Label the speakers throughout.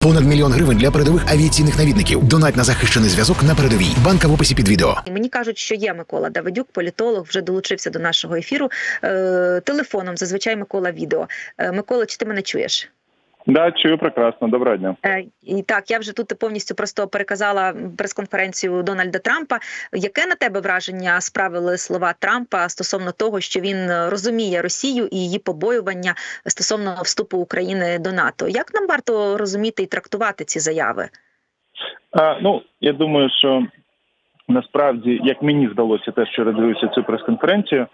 Speaker 1: Понад мільйон гривень для передових авіаційних навідників. Донать на захищений зв'язок на передовій. Банка в описі під відео.
Speaker 2: Мені кажуть, що є Микола Давидюк, політолог, вже долучився до нашого ефіру. Е, телефоном зазвичай Микола відео. Е, Микола, чи ти мене чуєш?
Speaker 3: Да, чую прекрасно. Доброго дня.
Speaker 2: Е, і так, я вже тут повністю просто переказала прес-конференцію Дональда Трампа. Яке на тебе враження справили слова Трампа стосовно того, що він розуміє Росію і її побоювання стосовно вступу України до НАТО? Як нам варто розуміти і трактувати ці заяви?
Speaker 3: А, ну я думаю, що насправді, як мені здалося, те, що дивився цю прес-конференцію,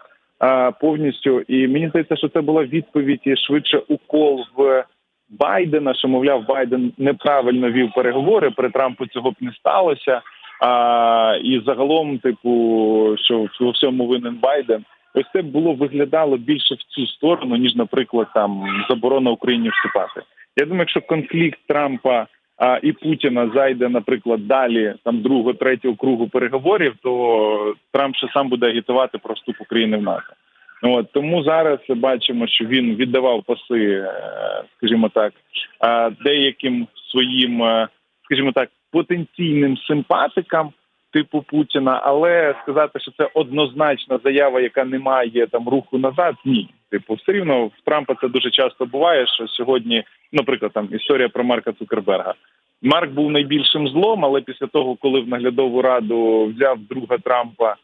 Speaker 3: повністю, і мені здається, що це була відповідь і швидше укол в Байдена, що мовляв, Байден неправильно вів переговори. При Трампу цього б не сталося. А, і загалом, типу, що в всьому винен Байден. Ось це було виглядало більше в цю сторону, ніж, наприклад, там заборона Україні вступати. Я думаю, якщо конфлікт Трампа а, і Путіна зайде, наприклад, далі там другого, третього кругу переговорів, то Трамп ще сам буде агітувати про вступ України в НАТО. От тому зараз бачимо, що він віддавав паси, е, скажімо так, е, деяким своїм, е, скажімо так, потенційним симпатикам. Типу Путіна, але сказати, що це однозначна заява, яка не має там руху назад, ні. Типу, все рівно в Трампа це дуже часто буває. Що сьогодні, наприклад, там історія про Марка Цукерберга. Марк був найбільшим злом, але після того, коли в наглядову раду взяв друга Трампа,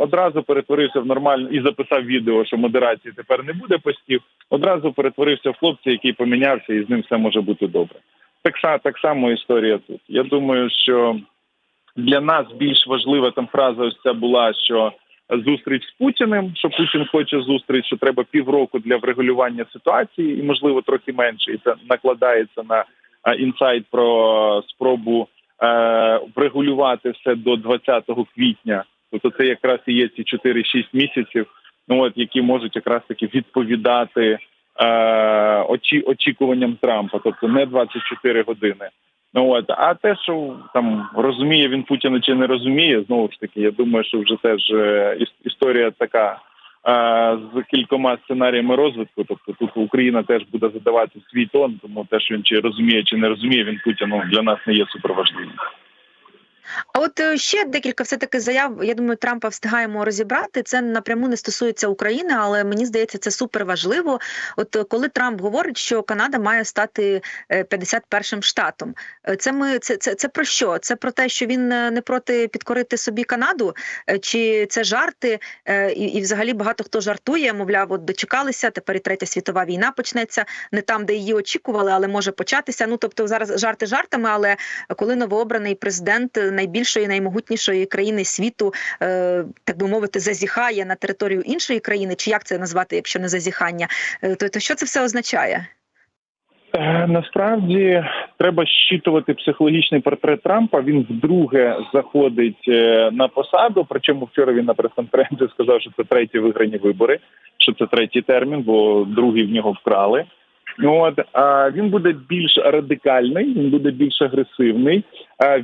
Speaker 3: одразу перетворився в нормальну і записав відео, що модерації тепер не буде постів. Одразу перетворився в хлопця, який помінявся, і з ним все може бути добре. Так так само історія тут. Я думаю, що для нас більш важлива там фраза ось ця була, що зустріч з Путіним, що Путін хоче зустріч, що треба півроку для врегулювання ситуації, і можливо трохи менше, і це накладається на е, інсайт про спробу е, врегулювати все до 20 квітня. Тобто це якраз і є ці 4-6 місяців, ну от які можуть якраз таки відповідати е, очі, очікуванням Трампа, тобто не 24 години. Ну от а те, що там розуміє він Путіна чи не розуміє, знову ж таки, я думаю, що вже теж е, історія така е, з кількома сценаріями розвитку. Тобто тут Україна теж буде задавати свій тон, тому те, що він чи розуміє, чи не розуміє, він Путіну для нас не є суперважливим.
Speaker 2: А от е, ще декілька все таки заяв. Я думаю, Трампа встигаємо розібрати. Це напряму не стосується України, але мені здається, це супер важливо. От е, коли Трамп говорить, що Канада має стати е, 51-м штатом, е, це ми це, це, це про що? Це про те, що він не проти підкорити собі Канаду, чи це жарти? І, і взагалі багато хто жартує, мовляв, от дочекалися. Тепер і третя світова війна почнеться не там, де її очікували, але може початися. Ну тобто, зараз жарти жартами, але коли новообраний президент найбільшої наймогутнішої країни світу, е, так би мовити, зазіхає на територію іншої країни, чи як це назвати, якщо не зазіхання, е, то, то що це все означає?
Speaker 3: Е, Насправді треба щитувати психологічний портрет Трампа. Він вдруге заходить на посаду. Причому вчора він на прес-конференції сказав, що це треті виграні вибори, що це третій термін, бо другий в нього вкрали. От він буде більш радикальний, він буде більш агресивний.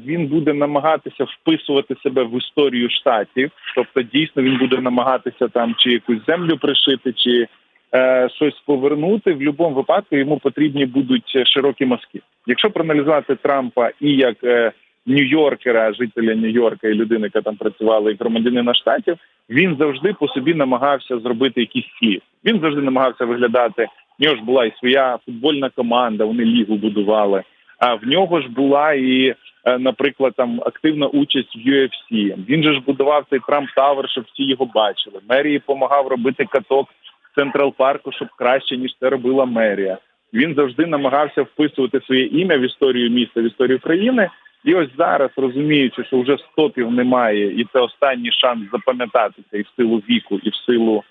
Speaker 3: Він буде намагатися вписувати себе в історію штатів. Тобто, дійсно він буде намагатися там чи якусь землю пришити, чи е, щось повернути. В будь-якому випадку йому потрібні будуть широкі мазки. Якщо проаналізувати Трампа і як е, Нью-Йоркера, жителя Нью-Йорка і людини, яка там працювала, і громадянина штатів, він завжди по собі намагався зробити якийсь слід. Він завжди намагався виглядати. В нього ж була і своя футбольна команда, вони лігу будували. А в нього ж була і, е, наприклад, там активна участь в UFC. Він же ж будував цей Трамп Тавер, щоб всі його бачили. Мерії допомагав робити каток в Централ Парку, щоб краще ніж це робила мерія. Він завжди намагався вписувати своє ім'я в історію міста, в історію країни. І ось зараз, розуміючи, що вже стопів немає, і це останній шанс запам'ятатися і в силу віку, і в силу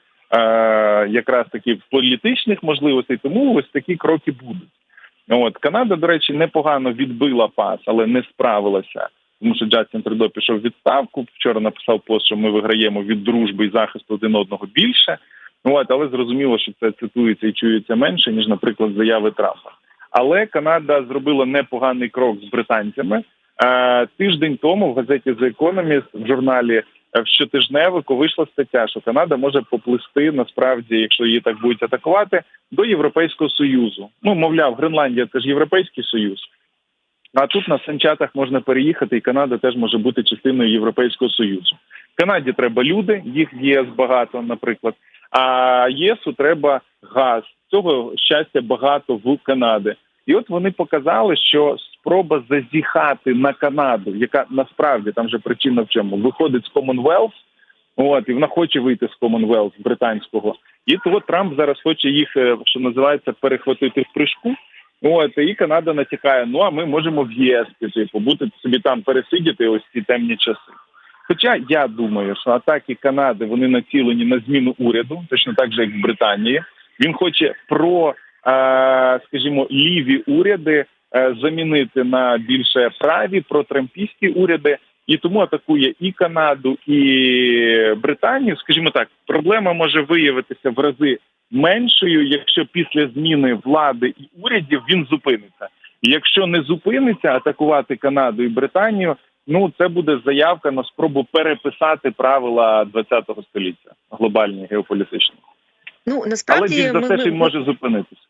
Speaker 3: якраз таки політичних можливостей, тому ось такі кроки будуть. От Канада, до речі, непогано відбила пас, але не справилася. Тому що Джастін Трудо пішов відставку. Вчора написав пост, що ми виграємо від дружби і захисту один одного більше. От, але зрозуміло, що це цитується і чується менше ніж, наприклад, заяви Трампа. Але Канада зробила непоганий крок з британцями. Е, тиждень тому в газеті The Economist в журналі е, в щотижневику вийшла стаття, що Канада може поплисти насправді, якщо її так будуть атакувати, до Європейського союзу. Ну мовляв, Гренландія це ж Європейський Союз. А тут на санчатах можна переїхати, і Канада теж може бути частиною Європейського союзу. Канаді треба люди, їх ЄС багато, наприклад. А ЄСу треба газ. Цього щастя багато в Канади. І от вони показали, що спроба зазіхати на Канаду, яка насправді там же причина в чому виходить з Commonwealth, от і вона хоче вийти з Commonwealth британського. І то Трамп зараз хоче їх, е, що називається, перехватити в прыжку. От і Канада натякає: ну а ми можемо в ЄС піти, побути собі там пересидіти ось ці темні часи. Хоча я думаю, що атаки Канади вони націлені на зміну уряду, точно так же, як в Британії. Він хоче про, е, скажімо, ліві уряди замінити на більше праві протрампійські уряди, і тому атакує і Канаду, і Британію. Скажімо так, проблема може виявитися в рази меншою, якщо після зміни влади і урядів він зупиниться. І якщо не зупиниться атакувати Канаду і Британію, ну це буде заявка на спробу переписати правила ХХ століття глобальні геополітичні.
Speaker 2: Ну
Speaker 3: Але
Speaker 2: насправді
Speaker 3: більш за все
Speaker 2: ми,
Speaker 3: він може зупинитися.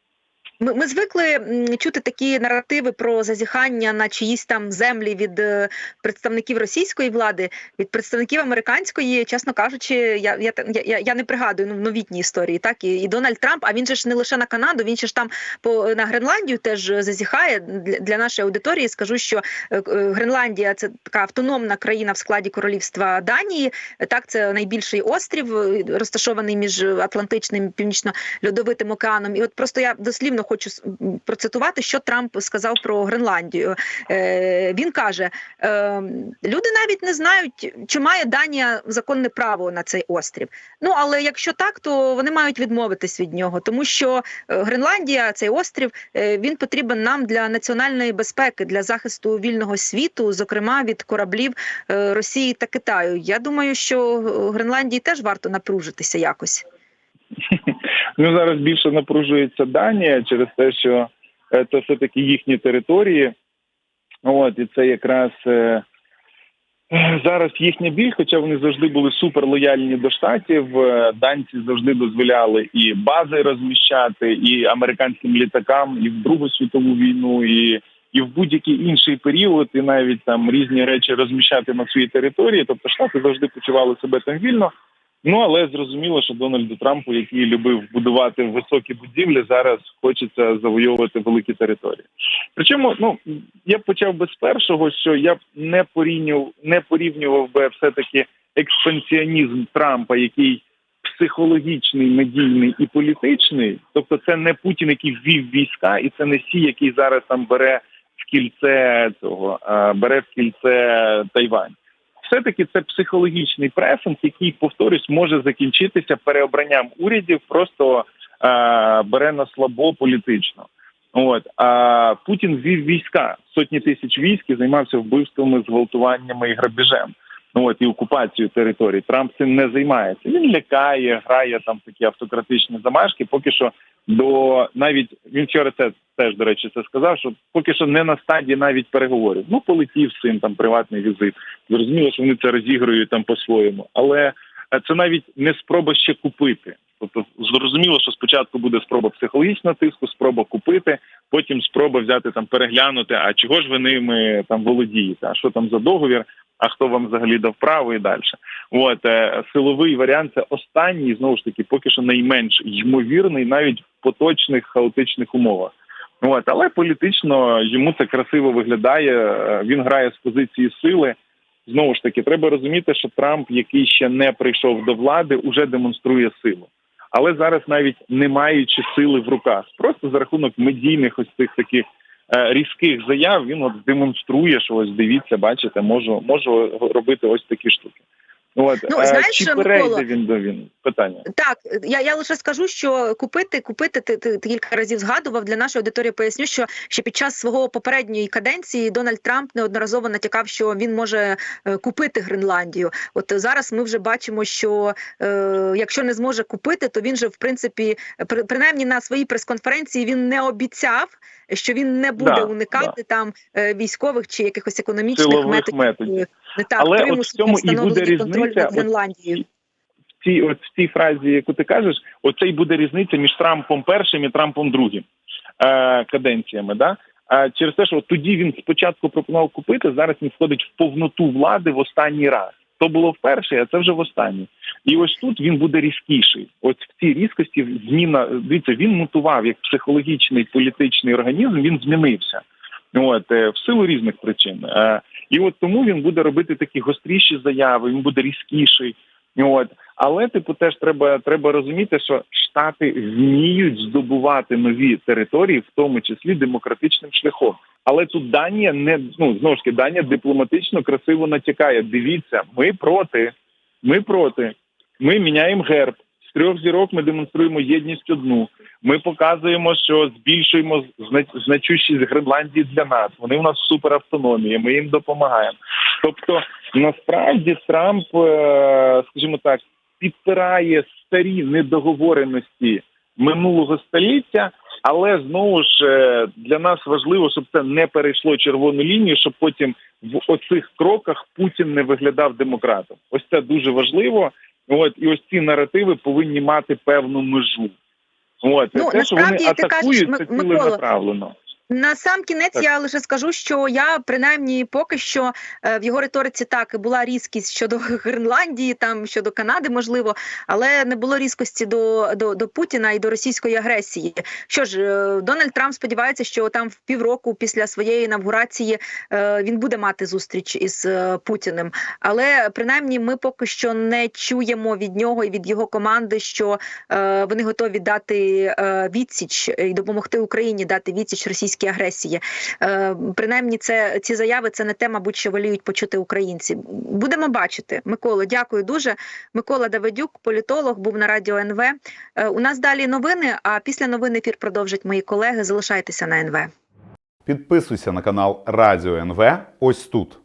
Speaker 2: Ми, ми звикли чути такі наративи про зазіхання на чиїсь там землі від е, представників російської влади, від представників американської, чесно кажучи, я, я, я, я не пригадую ну, в новітній історії. Так і, і Дональд Трамп, а він же ж не лише на Канаду, він же ж там по на Гренландію теж зазіхає. Для, для нашої аудиторії скажу, що е, е, Гренландія це така автономна країна в складі королівства Данії. Так, це найбільший острів, е, розташований між Атлантичним і північно-льодовитим океаном. І от просто я дослівно хочу процитувати, що Трамп сказав про Гренландію. Е, він каже: е, люди навіть не знають, чи має Данія законне право на цей острів. Ну але якщо так, то вони мають відмовитись від нього, тому що е, Гренландія, цей острів, е, він потрібен нам для національної безпеки, для захисту вільного світу, зокрема від кораблів е, Росії та Китаю. Я думаю, що Гренландії теж варто напружитися якось.
Speaker 3: Ну зараз більше напружується Данія через те, що це все таки їхні території. От і це якраз е, зараз їхня біль, хоча вони завжди були супер лояльні до штатів. е, Данці завжди дозволяли і бази розміщати, і американським літакам, і в Другу світову війну, і, і в будь-який інший період, і навіть там різні речі розміщати на своїй території. Тобто штати завжди почували себе там вільно. Ну але зрозуміло, що Дональду Трампу, який любив будувати високі будівлі, зараз хочеться завойовувати великі території. Причому, ну я почав би з першого, що я б не порівнював, не порівнював би все таки експансіонізм Трампа, який психологічний, медійний і політичний. Тобто, це не Путін, який ввів війська, і це не Сі, який зараз там бере в кільце цього, бере в кільце Тайвань все-таки це психологічний пресинг, який, повторюсь, може закінчитися переобранням урядів, просто е, бере на слабо політично. От а Путін ввів війська сотні тисяч військ і займався вбивствами, зґвалтуваннями і грабежем. От і окупацію території. Трамп цим не займається. Він лякає, грає там такі автократичні замашки. Поки що до навіть він вчора це теж до речі це сказав. Що поки що не на стадії навіть переговорів. Ну полетів з там приватний візит. Зрозуміло, що вони це розігрують там по-своєму, але це навіть не спроба ще купити. Тобто зрозуміло, що спочатку буде спроба психологічного тиску, спроба купити, потім спроба взяти там переглянути. А чого ж ви ними там володієте? А що там за договір? А хто вам взагалі дав право і далі? От е, силовий варіант це останній знову ж таки, поки що найменш ймовірний, навіть в поточних хаотичних умовах. От, але політично йому це красиво виглядає. е, Він грає з позиції сили. Знову ж таки, треба розуміти, що Трамп, який ще не прийшов до влади, уже демонструє силу. Але зараз, навіть не маючи сили в руках, просто за рахунок медійних ось цих таких е, різких заяв, він от демонструє, що ось дивіться, бачите, можу можу робити ось такі штуки. От
Speaker 2: Ну,
Speaker 3: е,
Speaker 2: знаєш,
Speaker 3: чи
Speaker 2: Микола,
Speaker 3: перейде він до він? Питання.
Speaker 2: Так, я, я лише скажу, що купити, купити ти, ти, ти кілька разів згадував для нашої аудиторії. Поясню, що ще під час свого попередньої каденції Дональд Трамп неодноразово натякав, що він може е, купити Гренландію. От зараз ми вже бачимо, що е, якщо не зможе купити, то він же в принципі при, принаймні на своїй прес-конференції він не обіцяв що він не буде
Speaker 3: Да,
Speaker 2: уникати там е, військових чи якихось економічних
Speaker 3: Силових
Speaker 2: методів.
Speaker 3: методів.
Speaker 2: е, Не так
Speaker 3: Але от в цьому і буде різниця,
Speaker 2: Гренландією.
Speaker 3: в цій, от в цій фразі, яку ти кажеш, оце й буде різниця між Трампом першим і Трампом другим е, каденціями. Да? А через те, що тоді він спочатку пропонував купити, зараз він входить в повноту влади в останній раз. То було вперше, а це вже в останній. І ось тут він буде різкіший. От в цій різкості зміна дивіться, він мутував як психологічний політичний організм. Він змінився. От е, в силу різних причин. Е, І от тому він буде робити такі гостріші заяви, він буде різкіший. От але типу теж треба треба розуміти, що штати вміють здобувати нові території, в тому числі демократичним шляхом. Але тут Данія не ну знову ж таки Данія дипломатично красиво натякає. Дивіться, ми проти, ми проти. Ми міняємо герб. З трьох зірок ми демонструємо єдність одну. Ми показуємо, що збільшуємо значущість Гренландії для нас. Вони у нас суперавтономія, ми їм допомагаємо. Тобто, насправді Трамп, е, скажімо так, підпирає старі недоговореності минулого століття, але знову ж е, для нас важливо, щоб це не перейшло червону лінію, щоб потім в оцих кроках Путін не виглядав демократом. Ось це дуже важливо. От і ось ці наративи повинні мати певну межу. От
Speaker 2: Ну,
Speaker 3: те, що вони
Speaker 2: атакують, кажеш,
Speaker 3: це
Speaker 2: ціле Микола,
Speaker 3: ціленаправлено.
Speaker 2: На сам кінець
Speaker 3: Так.
Speaker 2: я лише скажу, що я принаймні поки що е, в його риториці так була різкість щодо Гренландії, там щодо Канади, можливо, але не було різкості до, до, до Путіна і до російської агресії. Що ж, е, Дональд Трамп сподівається, що там в півроку після своєї інавгурації е, він буде мати зустріч із Путіним. Але принаймні ми поки що не чуємо від нього і від його команди, що вони готові дати відсіч і допомогти Україні дати відсіч російській агресії. Е, принаймні, це ці заяви це не те, мабуть, що воліють почути українці. Будемо бачити. Микола, дякую дуже. Микола Давидюк, політолог, був на радіо НВ. Е, у нас далі новини. А після новин ефір продовжать мої колеги. Залишайтеся на НВ.
Speaker 4: Підписуйся на канал Радіо НВ ось тут.